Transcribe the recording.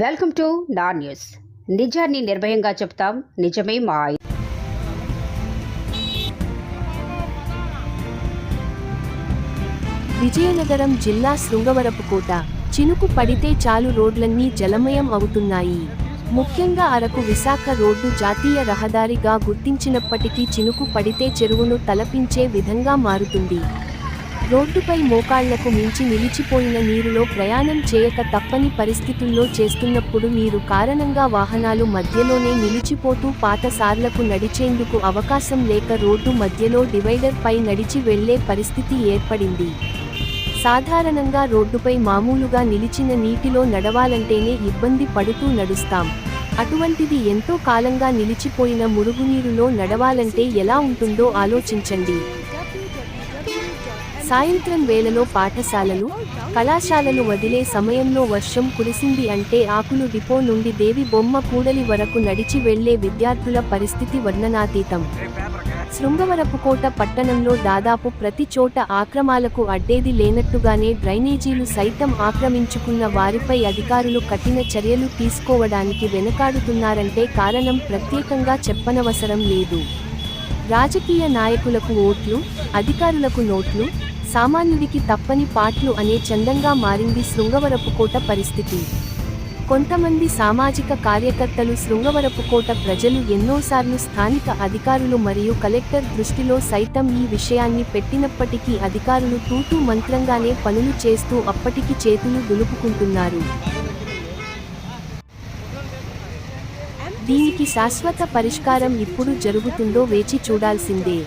Welcome to నా news. నిజాన్ని నిర్భయంగా చెప్తాం. నిజమే మా విజయనగరం జిల్లా శృంగవరపుకోట చినుకు పడితే చాలు రోడ్లన్నీ జలమయం అవుతున్నాయి. ముఖ్యంగా అరకు విశాఖ రోడ్డు జాతీయ రహదారిగా గుర్తించినప్పటికీ చినుకు పడితే చెరువును తలపించే విధంగా మారుతుంది. రోడ్డుపై మోకాళ్ళకు మించి నిలిచిపోయిన నీరులో ప్రయాణం చేయక తప్పని పరిస్థితుల్లో చేస్తున్నప్పుడు నీరు కారణంగా వాహనాలు మధ్యలోనే నిలిచిపోతూ పాతసార్లకు నడిచేందుకు అవకాశం లేక రోడ్డు మధ్యలో డివైడర్ పై నడిచి వెళ్ళే పరిస్థితి ఏర్పడింది. సాధారణంగా రోడ్డుపై మామూలుగా నిలిచిన నీటిలో నడవాలంటేనే ఇబ్బంది పడుతూ నడుస్తాం. అటువంటిది ఎంతో కాలంగా నిలిచిపోయిన మురుగునీరులో నడవాలంటే ఎలా ఉంటుందో ఆలోచించండి. సాయంత్రం వేళలో పాఠశాలలు కళాశాలలు వదిలే సమయంలో వర్షం కురిసింది అంటే ఆకులు డిపో నుండి దేవి బొమ్మ కూడలి వరకు నడిచి వెళ్ళే విద్యార్థుల పరిస్థితి వర్ణనాతీతం. శృంగవరపుకోట పట్టణంలో దాదాపు ప్రతి చోట ఆక్రమాలకు అడ్డేది లేనట్టుగానే డ్రైనేజీలు సైతం ఆక్రమించుకున్న వారిపై అధికారులు కఠిన చర్యలు తీసుకోవడానికి వెనకాడుతున్నారంటే కారణం ప్రత్యేకంగా చెప్పనవసరం లేదు. రాజకీయ నాయకులకు ఓట్లు అధికారులకు నోట్లు సామాన్యుడికి తప్పని పాట్లు అనే చందంగా మారింది శృంగవరపుకోట పరిస్థితి. కొంతమంది సామాజిక కార్యకర్తలు శృంగవరపుకోట ప్రజలు ఎన్నోసార్లు స్థానిక అధికారులు మరియు కలెక్టర్ దృష్టిలో సైతం ఈ విషయాన్ని పెట్టినప్పటికీ అధికారులు తూతూ మంత్రంగానే పనులు చేస్తూ అప్పటికి చేతులు దులుపుకుంటున్నారు. దీనికి శాశ్వత పరిష్కారం ఇప్పుడు జరుగుతుందో వేచి చూడాల్సిందే.